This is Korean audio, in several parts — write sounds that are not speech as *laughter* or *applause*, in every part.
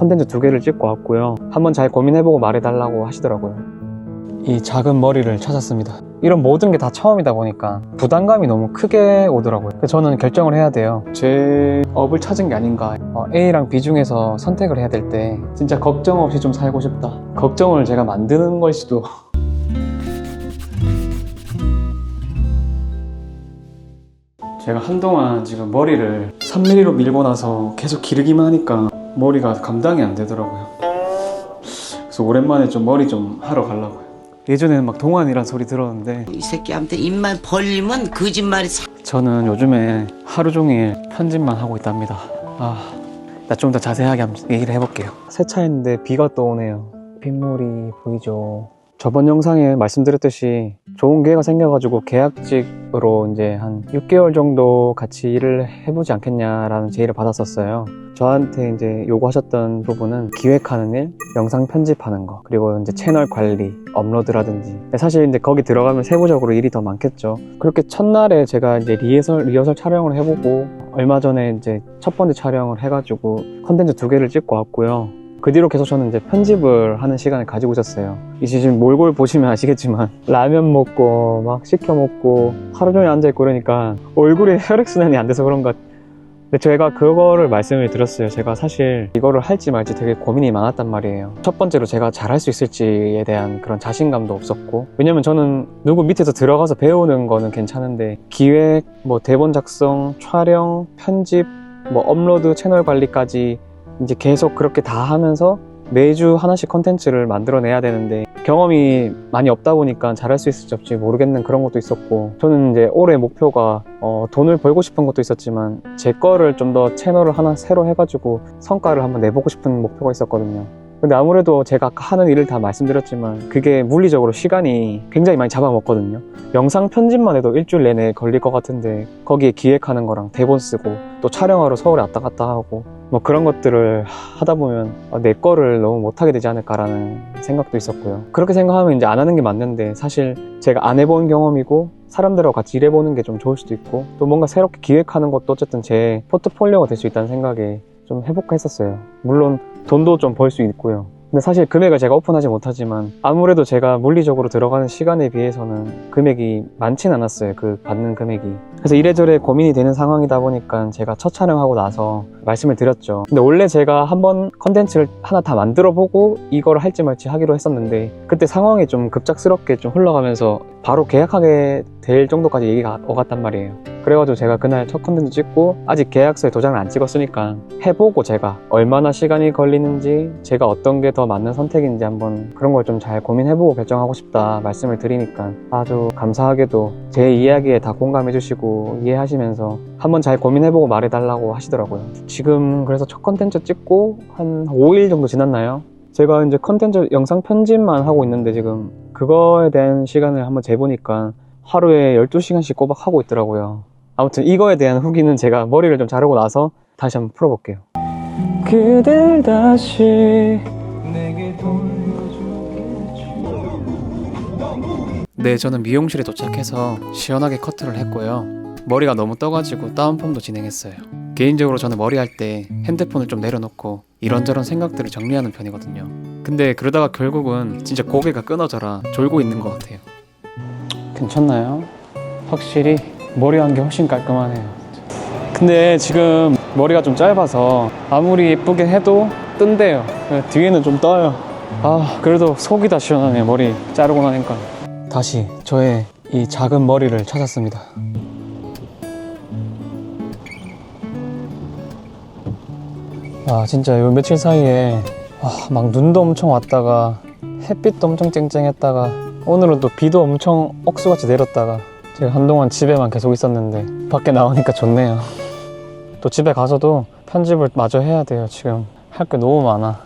컨텐츠 두 개를 찍고 왔고요. 한번 잘 고민해보고 말해달라고 하시더라고요. 이 작은 머리를 찾았습니다. 이런 모든 게 다 처음이다 보니까 부담감이 너무 크게 오더라고요. 그래서 저는 결정을 해야 돼요. 제 업을 찾은 게 아닌가. 어, A랑 B 중에서 선택을 해야 될 때 진짜 걱정 없이 좀 살고 싶다. 걱정을 제가 만드는 걸 수도. *laughs* 제가 한동안 지금 머리를 3mm로 밀고 나서 계속 기르기만 하니까 머리가 감당이 안 되더라고요. 그래서 오랜만에 좀 머리 좀 하러 가려고요. 예전에는 막 동안이란 소리 들었는데 이 새끼한테 입만 벌리면 거짓말이 사... 저는 요즘에 하루 종일 편집만 하고 있답니다. 아, 나 좀 더 자세하게 한번 얘기를 해볼게요. 세차했는데 비가 또 오네요. 빗물이 보이죠. 저번 영상에 말씀드렸듯이 좋은 기회가 생겨가지고 계약직으로 이제 한 6개월 정도 같이 일을 해보지 않겠냐라는 제의를 받았었어요. 저한테 이제 요구하셨던 부분은 기획하는 일, 영상 편집하는 거, 그리고 이제 채널 관리, 업로드라든지. 사실 이제 거기 들어가면 세부적으로 일이 더 많겠죠. 그렇게 첫날에 제가 이제 리허설, 리허설 촬영을 해보고 얼마 전에 이제 첫 번째 촬영을 해가지고 컨텐츠 두 개를 찍고 왔고요. 그 뒤로 계속 저는 이제 편집을 하는 시간을 가지고 있었어요. 이제 지금 몰골 보시면 아시겠지만 *laughs* 라면 먹고 막 시켜 먹고 하루 종일 앉아 있고 그러니까 얼굴에 *laughs* 혈액순환이 안 돼서 그런가. 근데 제가 그거를 말씀을 드렸어요. 제가 사실 이거를 할지 말지 되게 고민이 많았단 말이에요. 첫 번째로 제가 잘할 수 있을지에 대한 그런 자신감도 없었고 왜냐면 저는 누구 밑에서 들어가서 배우는 거는 괜찮은데 기획, 뭐 대본 작성, 촬영, 편집, 뭐 업로드 채널 관리까지 이제 계속 그렇게 다 하면서 매주 하나씩 컨텐츠를 만들어내야 되는데 경험이 많이 없다 보니까 잘할 수 있을지 없지 모르겠는 그런 것도 있었고 저는 이제 올해 목표가 어, 돈을 벌고 싶은 것도 있었지만 제 거를 좀 더 채널을 하나 새로 해가지고 성과를 한번 내보고 싶은 목표가 있었거든요. 근데 아무래도 제가 하는 일을 다 말씀드렸지만 그게 물리적으로 시간이 굉장히 많이 잡아먹거든요. 영상 편집만 해도 일주일 내내 걸릴 것 같은데 거기에 기획하는 거랑 대본 쓰고 또 촬영하러 서울에 왔다 갔다 하고 뭐 그런 것들을 하다 보면 아, 내 거를 너무 못하게 되지 않을까라는 생각도 있었고요. 그렇게 생각하면 이제 안 하는 게 맞는데 사실 제가 안 해본 경험이고 사람들하고 같이 일해보는 게 좀 좋을 수도 있고 또 뭔가 새롭게 기획하는 것도 어쨌든 제 포트폴리오가 될 수 있다는 생각에 좀 해볼까 했었어요. 물론 돈도 좀 벌 수 있고요. 근데 사실 금액을 제가 오픈하지 못하지만 아무래도 제가 물리적으로 들어가는 시간에 비해서는 금액이 많진 않았어요. 그 받는 금액이. 그래서 이래저래 고민이 되는 상황이다 보니까 제가 첫 촬영하고 나서 말씀을 드렸죠. 근데 원래 제가 한번 컨텐츠를 하나 다 만들어 보고 이걸 할지 말지 하기로 했었는데 그때 상황이 좀 급작스럽게 좀 흘러가면서 바로 계약하게 될 정도까지 얘기가 오갔단 말이에요. 그래가지고 제가 그날 첫 컨텐츠 찍고 아직 계약서에 도장을 안 찍었으니까 해보고 제가 얼마나 시간이 걸리는지 제가 어떤 게 더 맞는 선택인지 한번 그런 걸 좀 잘 고민해보고 결정하고 싶다 말씀을 드리니까 아주 감사하게도 제 이야기에 다 공감해주시고 이해하시면서 한번 잘 고민해보고 말해달라고 하시더라고요. 지금 그래서 첫 컨텐츠 찍고 한 5일 정도 지났나요? 제가 이제 컨텐츠 영상 편집만 하고 있는데 지금 그거에 대한 시간을 한번 재보니까 하루에 12시간씩 꼬박 하고 있더라고요. 아무튼 이거에 대한 후기는 제가 머리를 좀 자르고 나서 다시 한번 풀어볼게요. 그댈 다시 내게 네, 저는 미용실에 도착해서 시원하게 커트를 했고요. 머리가 너무 떠가지고 다운펌도 진행했어요. 개인적으로 저는 머리 할 때 핸드폰을 좀 내려놓고 이런저런 생각들을 정리하는 편이거든요. 근데 그러다가 결국은 진짜 고개가 끊어져라 졸고 있는 것 같아요. 괜찮나요? 확실히 머리 한 게 훨씬 깔끔하네요. 근데 지금 머리가 좀 짧아서 아무리 예쁘게 해도 뜬대요. 뒤에는 좀 떠요. 아, 그래도 속이 다 시원하네요. 머리 자르고 나니까. 다시 저의 이 작은 머리를 찾았습니다. 아, 진짜 요 며칠 사이에 아, 막 눈도 엄청 왔다가 햇빛도 엄청 쨍쨍했다가 오늘은 또 비도 엄청 억수같이 내렸다가 제가 한동안 집에만 계속 있었는데 밖에 나오니까 좋네요. 또 집에 가서도 편집을 마저 해야 돼요. 지금 할 게 너무 많아.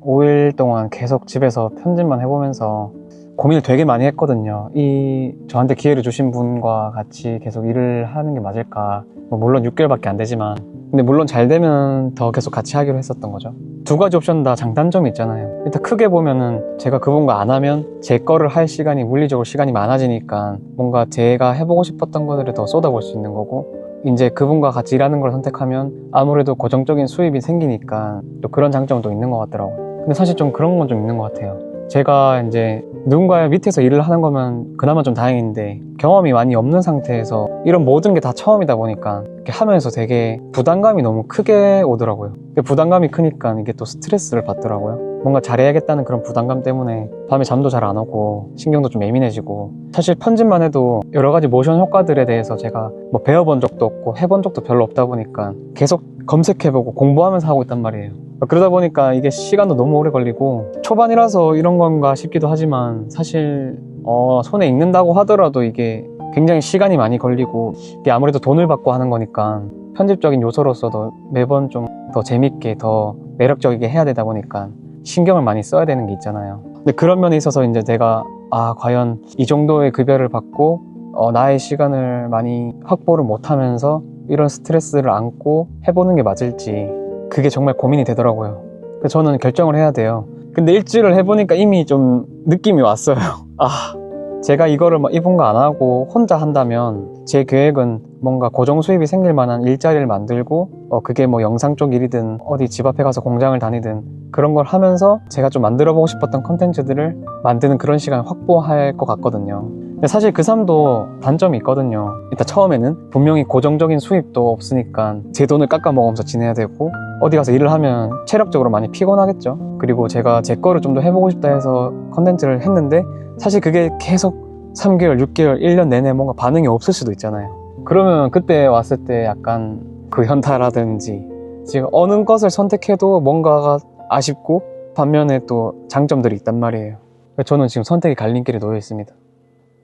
5일 동안 계속 집에서 편집만 해보면서 고민을 되게 많이 했거든요. 이 저한테 기회를 주신 분과 같이 계속 일을 하는 게 맞을까? 뭐 물론 6개월밖에 안 되지만 근데 물론 잘 되면 더 계속 같이 하기로 했었던 거죠. 두 가지 옵션 다 장단점이 있잖아요. 일단 크게 보면은 제가 그분과 안 하면 제 거를 할 시간이 물리적으로 시간이 많아지니까 뭔가 제가 해보고 싶었던 것들을 더 쏟아볼 수 있는 거고 이제 그분과 같이 일하는 걸 선택하면 아무래도 고정적인 수입이 생기니까 또 그런 장점도 있는 것 같더라고요. 근데 사실 좀 그런 건 좀 있는 것 같아요. 제가 이제 누군가의 밑에서 일을 하는 거면 그나마 좀 다행인데 경험이 많이 없는 상태에서 이런 모든 게 다 처음이다 보니까 이렇게 하면서 되게 부담감이 너무 크게 오더라고요. 그 부담감이 크니까 이게 또 스트레스를 받더라고요. 뭔가 잘해야겠다는 그런 부담감 때문에 밤에 잠도 잘 안 오고 신경도 좀 예민해지고 사실 편집만 해도 여러 가지 모션 효과들에 대해서 제가 뭐 배워본 적도 없고 해본 적도 별로 없다 보니까 계속 검색해보고 공부하면서 하고 있단 말이에요. 그러다 보니까 이게 시간도 너무 오래 걸리고 초반이라서 이런 건가 싶기도 하지만 사실 어, 손에 익는다고 하더라도 이게 굉장히 시간이 많이 걸리고 이게 아무래도 돈을 받고 하는 거니까 편집적인 요소로서도 매번 좀 더 재밌게 더 매력적이게 해야 되다 보니까 신경을 많이 써야 되는 게 있잖아요. 근데 그런 면에 있어서 이제 내가 아 과연 이 정도의 급여를 받고 어, 나의 시간을 많이 확보를 못하면서 이런 스트레스를 안고 해보는 게 맞을지 그게 정말 고민이 되더라고요. 저는 결정을 해야 돼요. 근데 일주일을 해보니까 이미 좀 느낌이 왔어요. *laughs* 아, 제가 이거를 막 이분과 안 하고 혼자 한다면 제 계획은 뭔가 고정 수입이 생길 만한 일자리를 만들고 어, 그게 뭐 영상 쪽 일이든 어디 집 앞에 가서 공장을 다니든 그런 걸 하면서 제가 좀 만들어 보고 싶었던 컨텐츠들을 만드는 그런 시간을 확보할 것 같거든요. 근데 사실 그 삶도 단점이 있거든요. 일단 처음에는 분명히 고정적인 수입도 없으니까 제 돈을 깎아 먹으면서 지내야 되고 어디 가서 일을 하면 체력적으로 많이 피곤하겠죠. 그리고 제가 제 거를 좀 더 해보고 싶다 해서 컨텐츠를 했는데 사실 그게 계속 3개월, 6개월, 1년 내내 뭔가 반응이 없을 수도 있잖아요. 그러면 그때 왔을 때 약간 그 현타라든지 지금 어느 것을 선택해도 뭔가가 아쉽고 반면에 또 장점들이 있단 말이에요. 저는 지금 선택의 갈림길에 놓여 있습니다.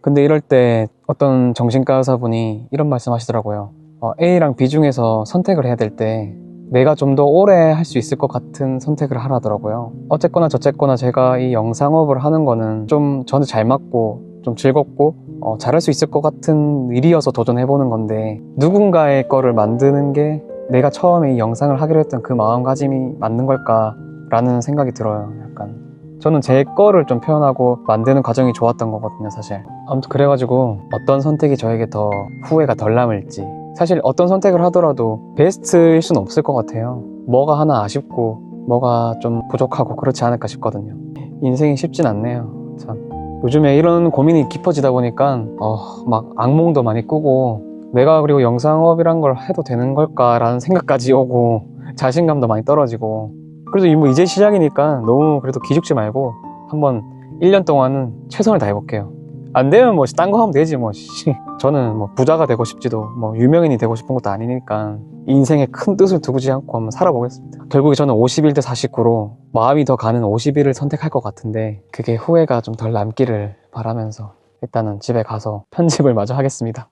근데 이럴 때 어떤 정신과 의사분이 이런 말씀 하시더라고요. 어, A랑 B 중에서 선택을 해야 될 때 내가 좀 더 오래 할 수 있을 것 같은 선택을 하라더라고요. 어쨌거나 저쨌거나 제가 이 영상업을 하는 거는 좀 저한테 잘 맞고 좀 즐겁고 어, 잘할 수 있을 것 같은 일이어서 도전해보는 건데 누군가의 거를 만드는 게 내가 처음에 이 영상을 하기로 했던 그 마음가짐이 맞는 걸까라는 생각이 들어요. 약간 저는 제 거를 좀 표현하고 만드는 과정이 좋았던 거거든요, 사실. 아무튼 그래가지고 어떤 선택이 저에게 더 후회가 덜 남을지. 사실 어떤 선택을 하더라도 베스트일 수는 없을 것 같아요. 뭐가 하나 아쉽고 뭐가 좀 부족하고 그렇지 않을까 싶거든요. 인생이 쉽진 않네요. 참. 요즘에 이런 고민이 깊어지다 보니까 어, 막 악몽도 많이 꾸고 내가 그리고 영상업이란 걸 해도 되는 걸까라는 생각까지 오고 자신감도 많이 떨어지고 그래도 이- 뭐 이제 시작이니까 너무 그래도 기죽지 말고 한번 1년 동안은 최선을 다해볼게요. 안 되면 뭐 딴 거 하면 되지 뭐. 씨. *laughs* 저는 뭐 부자가 되고 싶지도 뭐 유명인이 되고 싶은 것도 아니니까 인생에 큰 뜻을 두지 않고 한번 살아보겠습니다. 결국에 저는 51대 49로 마음이 더 가는 51을 선택할 것 같은데 그게 후회가 좀 덜 남기를 바라면서 일단은 집에 가서 편집을 마저 하겠습니다.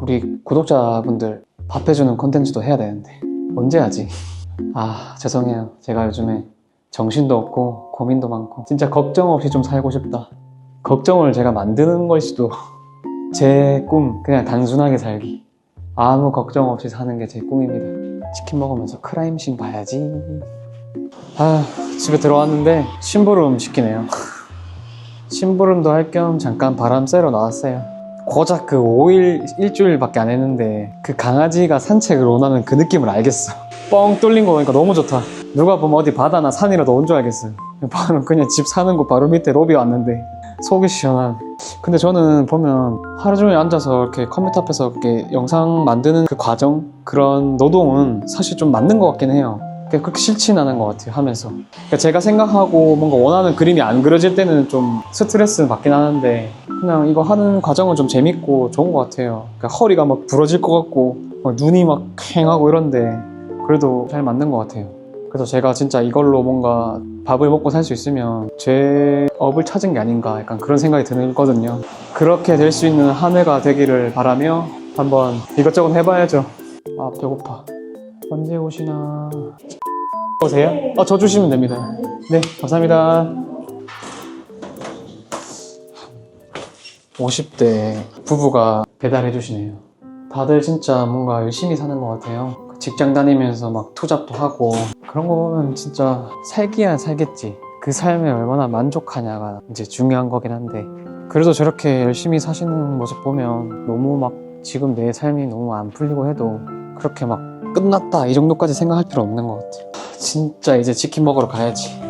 우리 구독자분들 밥 해주는 컨텐츠도 해야 되는데 언제 하지? 아 죄송해요 제가 요즘에 정신도 없고 고민도 많고 진짜 걱정 없이 좀 살고 싶다 걱정을 제가 만드는 걸 수도 *laughs* 제 꿈 그냥 단순하게 살기. 아무 걱정 없이 사는 게 제 꿈입니다. 치킨 먹으면서 크라임씬 봐야지. 아 집에 들어왔는데 심부름 시키네요. *laughs* 심부름도 할 겸 잠깐 바람 쐬러 나왔어요. 고작 그 5일 일주일밖에 안 했는데 그 강아지가 산책을 원하는 그 느낌을 알겠어. 뻥 뚫린 거 보니까 너무 좋다. 누가 보면 어디 바다나 산이라도 온 줄 알겠어요. 바로 그냥 집 사는 곳 바로 밑에 로비 왔는데 속이 시원한. 근데 저는 보면 하루 종일 앉아서 이렇게 컴퓨터 앞에서 이렇게 영상 만드는 그 과정 그런 노동은 사실 좀 맞는 것 같긴 해요. 그렇게 싫진 않은 것 같아요 하면서. 그러니까 제가 생각하고 뭔가 원하는 그림이 안 그려질 때는 좀 스트레스는 받긴 하는데 그냥 이거 하는 과정은 좀 재밌고 좋은 것 같아요. 그러니까 허리가 막 부러질 것 같고 막 눈이 막 캥하고 이런데 그래도 잘 맞는 것 같아요. 그래서 제가 진짜 이걸로 뭔가 밥을 먹고 살 수 있으면 제 업을 찾은 게 아닌가 약간 그런 생각이 들거든요. 그렇게 될 수 있는 한 해가 되기를 바라며 한번 이것저것 해봐야죠. 아 배고파. 언제 오시나. 오세요? 어, 저 주시면 됩니다. 네 감사합니다. 50대 부부가 배달해 주시네요. 다들 진짜 뭔가 열심히 사는 것 같아요 직장 다니면서 막 투잡도 하고 그런 거 보면 진짜 살기야 살겠지 그 삶에 얼마나 만족하냐가 이제 중요한 거긴 한데 그래도 저렇게 열심히 사시는 모습 보면 너무 막 지금 내 삶이 너무 안 풀리고 해도 그렇게 막 끝났다 이 정도까지 생각할 필요 없는 것 같아. 진짜 이제 치킨 먹으러 가야지.